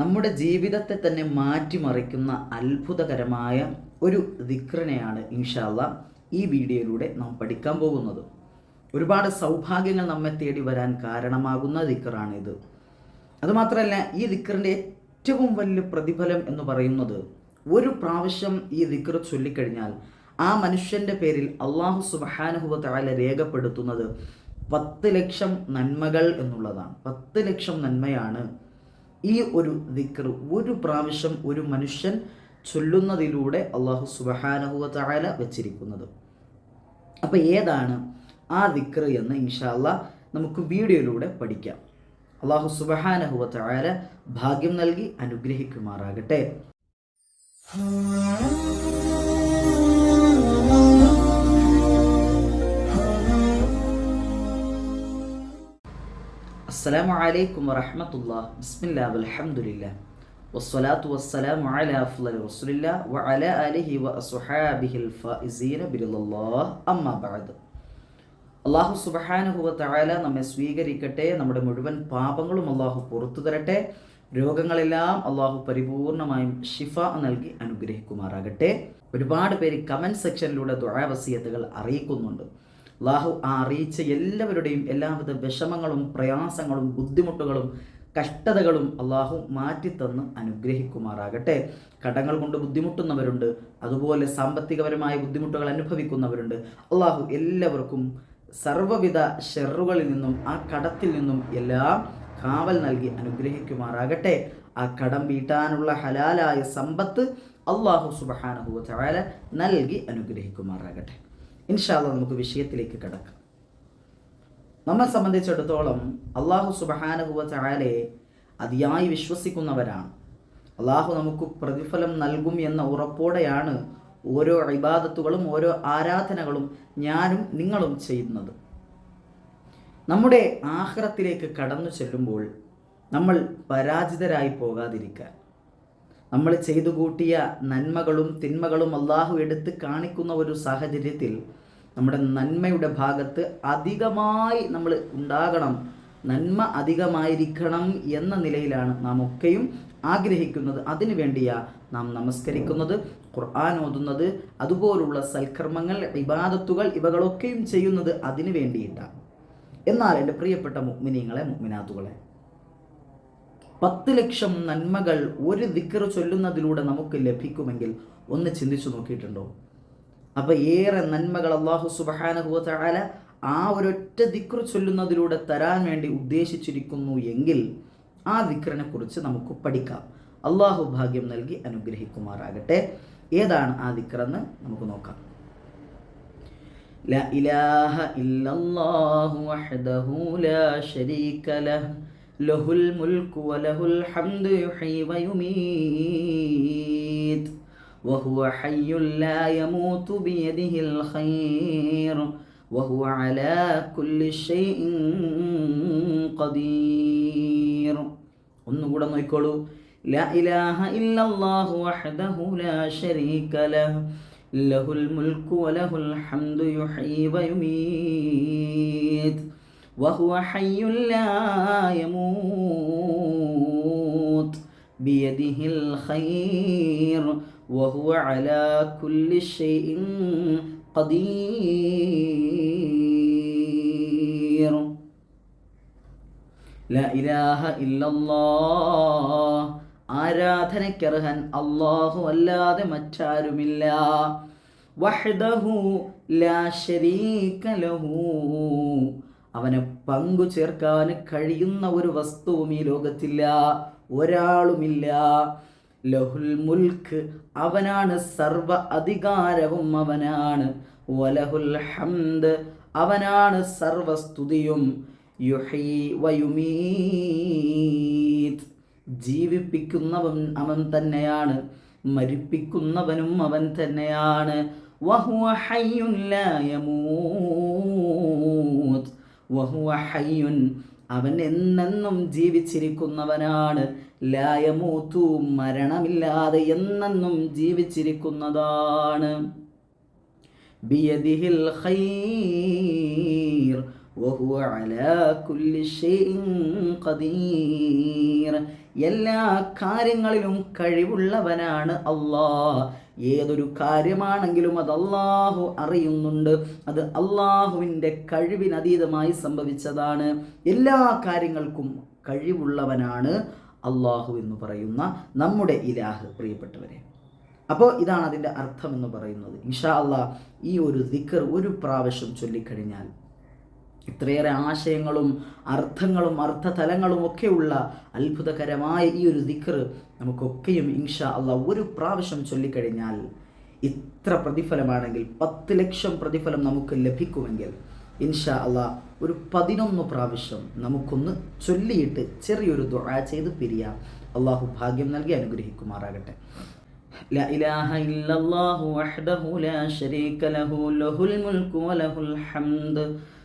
നമ്മുടെ ജീവിതത്തെ തന്നെ മാറ്റിമറിക്കുന്ന അത്ഭുതകരമായ ഒരു ദിക്രനെയാണ് ഇൻഷാല്ല ഈ വീഡിയോയിലൂടെ നാം പഠിക്കാൻ പോകുന്നത്. ഒരുപാട് സൗഭാഗ്യങ്ങൾ നമ്മെ തേടി വരാൻ കാരണമാകുന്ന ദിക്റാണിത്. അതുമാത്രമല്ല ഈ ദിക്റിന്റെ ഏറ്റവും വലിയ പ്രതിഫലം എന്ന് പറയുന്നത് ഒരു പ്രാവശ്യം ഈ ദിക്ർ ചൊല്ലിക്കഴിഞ്ഞാൽ ആ മനുഷ്യന്റെ പേരിൽ അള്ളാഹു സുബഹാനുഹുവ താല രേഖപ്പെടുത്തുന്നത് പത്ത് ലക്ഷം നന്മകൾ എന്നുള്ളതാണ്. പത്ത് ലക്ഷം നന്മയാണ് ഈ ഒരു ദിക്കർ ഒരു പ്രാവശ്യം ഒരു മനുഷ്യൻ ചൊല്ലുന്നതിലൂടെ അള്ളാഹു സുബഹാനഹുവ താല വെച്ചിരിക്കുന്നത്. അപ്പോൾ ഏതാണ് ആ ദിക്കർ എന്ന് ഇൻഷാല്ല നമുക്ക് വീഡിയോയിലൂടെ പഠിക്കാം. അള്ളാഹു സുബഹാനഹുവ താല ഭാഗ്യം നൽകി അനുഗ്രഹിക്കുമാറാകട്ടെ. അസ്സലാമു അലൈക്കും വറഹ്മത്തുള്ളാഹി. ബിസ്മില്ലാഹി വൽഹംദുലില്ലാഹ്. വസ്സലാത്തു വസ്സലാമു അലാ الله റസൂലില്ലാഹ് വഅലാ ആലിഹി വഅസ്ഹാബിഹിൽ ഫായിസീന ബിറല്ലാഹ് അമ്മാ ബഅദ്. അള്ളാഹു സുബ്ഹാനഹു വ തആല നമ്മെ സ്വീകരിക്കട്ടെ. നമ്മുടെ മുഴുവൻ പാപങ്ങളും അള്ളാഹു പുറത്തു തരട്ടെ. രോഗങ്ങളെല്ലാം അള്ളാഹു പരിപൂർണമായും ഷിഫ നൽകി അനുഗ്രഹിക്കുമാറാകട്ടെ. ഒരുപാട് പേര് കമന്റ് സെക്ഷനിലൂടെ ദുആവസിയത്തുകൾ അറിയിക്കുന്നുണ്ട്. അള്ളാഹു ആ അറിയിച്ച എല്ലാവരുടെയും എല്ലാവിധ വിഷമങ്ങളും പ്രയാസങ്ങളും ബുദ്ധിമുട്ടുകളും കഷ്ടതകളും അള്ളാഹു മാറ്റിത്തന്ന് അനുഗ്രഹിക്കുമാറാകട്ടെ. കടങ്ങൾ കൊണ്ട് ബുദ്ധിമുട്ടുന്നവരുണ്ട് അതുപോലെ സാമ്പത്തികപരമായ ബുദ്ധിമുട്ടുകൾ അനുഭവിക്കുന്നവരുണ്ട്. അള്ളാഹു എല്ലാവർക്കും സർവവിധ ഷെറുകളിൽ നിന്നും ആ കടത്തിൽ നിന്നും എല്ലാം കാവൽ നൽകി അനുഗ്രഹിക്കുമാറാകട്ടെ. ആ കടം വീട്ടാനുള്ള ഹലാലായ സമ്പത്ത് അള്ളാഹു സുബഹാനഹുവ നൽകി അനുഗ്രഹിക്കുമാറാകട്ടെ. ഇൻഷാല്ല നമുക്ക് വിഷയത്തിലേക്ക് കിടക്കാം. നമ്മെ സംബന്ധിച്ചിടത്തോളം അള്ളാഹു സുബഹാനഹുവ ചായാലെ അതിയായി വിശ്വസിക്കുന്നവരാണ്. അള്ളാഹു നമുക്ക് പ്രതിഫലം നൽകും എന്ന ഉറപ്പോടെയാണ് ഓരോ ഇബാദത്തുകളും ഓരോ ആരാധനകളും ഞാനും നിങ്ങളും ചെയ്യുന്നത്. നമ്മുടെ ആഹ്റത്തിലേക്ക് കടന്നു ചെല്ലുമ്പോൾ നമ്മൾ പരാജിതരായി പോകാതിരിക്കാൻ നമ്മൾ ചെയ്തു കൂട്ടിയ നന്മകളും തിന്മകളും അള്ളാഹു എടുത്ത് കാണിക്കുന്ന ഒരു സാഹചര്യത്തിൽ നമ്മുടെ നന്മയുടെ ഭാഗത്ത് അധികമായി നമ്മൾ ഉണ്ടാകണം. നന്മ അധികമായിരിക്കണം എന്ന നിലയിലാണ് നാം ഒക്കെയും ആഗ്രഹിക്കുന്നത്. അതിനു വേണ്ടിയാ നാം നമസ്കരിക്കുന്നത് ഖുർആൻ ഓതുന്നത് അതുപോലുള്ള സൽക്കർമ്മങ്ങൾ ഇബാദത്തുകൾ ഇവകളൊക്കെയും ചെയ്യുന്നത് അതിനു വേണ്ടിയിട്ടാണ് എന്നാൽ എന്റെ പ്രിയപ്പെട്ട മുഗ്മിനീങ്ങളെ മുഗ്മിനാത്തുകളെ പത്ത് ലക്ഷം നന്മകൾ ഒരു ദിക്കർ ചൊല്ലുന്നതിലൂടെ നമുക്ക് ലഭിക്കുമെങ്കിൽ ഒന്ന് ചിന്തിച്ചു നോക്കിയിട്ടുണ്ടോ? അപ്പോൾ ഏറെ നന്മകൾ അള്ളാഹു സുബഹാനഹുല ആ ഒരൊറ്റ ദിക്ർ ചൊല്ലുന്നതിലൂടെ തരാൻ വേണ്ടി ഉദ്ദേശിച്ചിരിക്കുന്നു എങ്കിൽ ആ ദിക്രനെ കുറിച്ച് നമുക്ക് പഠിക്കാം. അള്ളാഹു ഭാഗ്യം നൽകി അനുഗ്രഹിക്കുമാറാകട്ടെ. ഏതാണ് ആ ദിക്റെന്ന് നമുക്ക് നോക്കാം. ലഹുൽ മുൽക്കു إلا ഹംദു യുഹൈ വയുമീത് وهو حي لا يموت بيده الخير وهو على كل شيء قدير ഒന്നുകൂടെ നോയിക്കോളൂ لا إله إلا الله وحده لا شريك له له الملك وله الحمد يحيي ويميت وهو حي لا يموت بيده الخير وهو على كل شيء قدير لا إله إلا الله ആരാധനയ്ക്കർഹൻ അള്ളാഹു അല്ലാതെ മറ്റാരുമില്ല വഹ്ദഹു ലാ ശരീക ലഹു അവനെ പങ്കു ചേർക്കാൻ കഴിയുന്ന ഒരു വസ്തുവും ഈ ലോകത്തില്ല ഒരാളുമില്ല ലഹുൽ മുൽക്ക് അവനാണ് സർവ അധികാരവും അവനാണ്. വലഹുൽ ഹംദ് അവനാണ് സർവസ്തുതിയും. യുഹീ വയുമീത്. ജീവിപ്പിക്കുന്നവൻ അവൻ തന്നെയാണ്. മരിപ്പിക്കുന്നവനും അവൻ തന്നെയാണ്. വഹുവ ഹയ്യുൻ യമൂത്. വഹുവ അവൻ എന്നെന്നും ജീവിച്ചിരിക്കുന്നവനാണ്. ലായമൂത്തു മരണമില്ലാതെ എന്നെന്നും ജീവിച്ചിരിക്കുന്നതാണ്. ബിയദിഹിൽ ഖൈർ വഹുവ അലാ കുല്ലി ഷൈഇൻ ഖദീർ. എല്ലാ കാര്യങ്ങളിലും കഴിവുള്ളവനാണ് അള്ളാഹ്. ഏതൊരു കാര്യമാണെങ്കിലും അത് അള്ളാഹു അറിയുന്നുണ്ട്. അത് അള്ളാഹുവിന്റെ കഴിവിനതീതമായി സംഭവിച്ചതാണ്. എല്ലാ കാര്യങ്ങൾക്കും കഴിവുള്ളവനാണ് അള്ളാഹു എന്ന് പറയുന്ന നമ്മുടെ ഇലാഹ് പ്രിയപ്പെട്ടവരെ. അപ്പോൾ ഇതാണ് അതിന്റെ അർത്ഥം എന്ന് പറയുന്നത്. ഇൻഷാ അള്ളാഹ് ഈ ഒരു ദിക്കർ ഒരു പ്രാവശ്യം ചൊല്ലിക്കഴിഞ്ഞാൽ ഇത്രയേറെ ആശയങ്ങളും അർത്ഥങ്ങളും അർത്ഥതലങ്ങളും ഒക്കെയുള്ള അത്ഭുതകരമായ ഈ ഒരു ദിക്ർ നമുക്കൊക്കെയും ഇൻഷാ അല്ല ഒരു പ്രാവശ്യം ചൊല്ലിക്കഴിഞ്ഞാൽ ഇത്ര പ്രതിഫലമാണെങ്കിൽ പത്ത് ലക്ഷം പ്രതിഫലം നമുക്ക് ലഭിക്കുമെങ്കിൽ ഇൻഷാ അല്ല ഒരു പതിനൊന്ന് പ്രാവശ്യം നമുക്കൊന്ന് ചൊല്ലിയിട്ട് ചെറിയൊരു ദുആ ചെയ്ത് പിരിയാം. അള്ളാഹു ഭാഗ്യം നൽകി അനുഗ്രഹിക്കുമാറാകട്ടെ. لا إله إلا الله وحده لا شريك له له الملك وله الحمد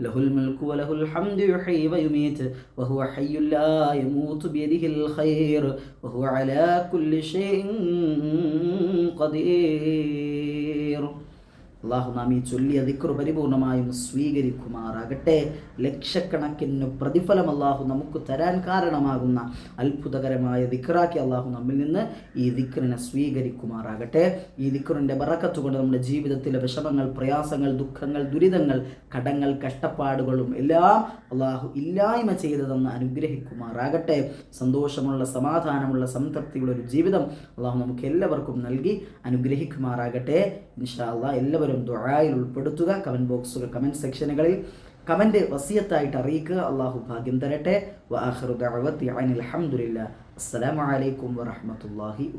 له الملك وله الحمد يحيي ويميت وهو حي لا يموت بيده الخير وهو على كل شيء قدير. അള്ളാഹു നാം ഈ ചൊല്ലിയ ദിക്ർ പരിപൂർണമായും സ്വീകരിക്കുമാറാകട്ടെ. ലക്ഷക്കണക്കിന് പ്രതിഫലം അള്ളാഹു നമുക്ക് തരാൻ കാരണമാകുന്ന അത്ഭുതകരമായ ദിക്റാക്കി അള്ളാഹു നമ്മിൽ നിന്ന് ഈ ദിക്റിനെ സ്വീകരിക്കുമാറാകട്ടെ. ഈ ദിക്റിന്റെ ബറക്കത്തുകൊണ്ട് നമ്മുടെ ജീവിതത്തിലെ വിഷമങ്ങൾ പ്രയാസങ്ങൾ ദുഃഖങ്ങൾ ദുരിതങ്ങൾ കടങ്ങൾ കഷ്ടപ്പാടുകളും എല്ലാം അള്ളാഹു ഇല്ലായ്മ ചെയ്തതെന്ന് അനുഗ്രഹിക്കുമാറാകട്ടെ. സന്തോഷമുള്ള സമാധാനമുള്ള സംതൃപ്തിയുള്ള ഒരു ജീവിതം അള്ളാഹു നമുക്ക് എല്ലാവർക്കും നൽകി അനുഗ്രഹിക്കുമാറാകട്ടെ. ഇൻഷാ അള്ളാഹ് എല്ലാവരും ദുആയിൽ ഉൾപ്പെടുത്തുക. കമന്റ് ബോക്സുകൾ കമന്റ് സെക്ഷനുകളിൽ കമന്റ് വസിയത്തായിട്ട് അറിയിക്കുക. അള്ളാഹു ഭാഗ്യം തരട്ടെ. വആഖിറു ദഅവത്തി അസ്സലാമു അലൈക്കും വറഹ്മത്തുള്ളാഹി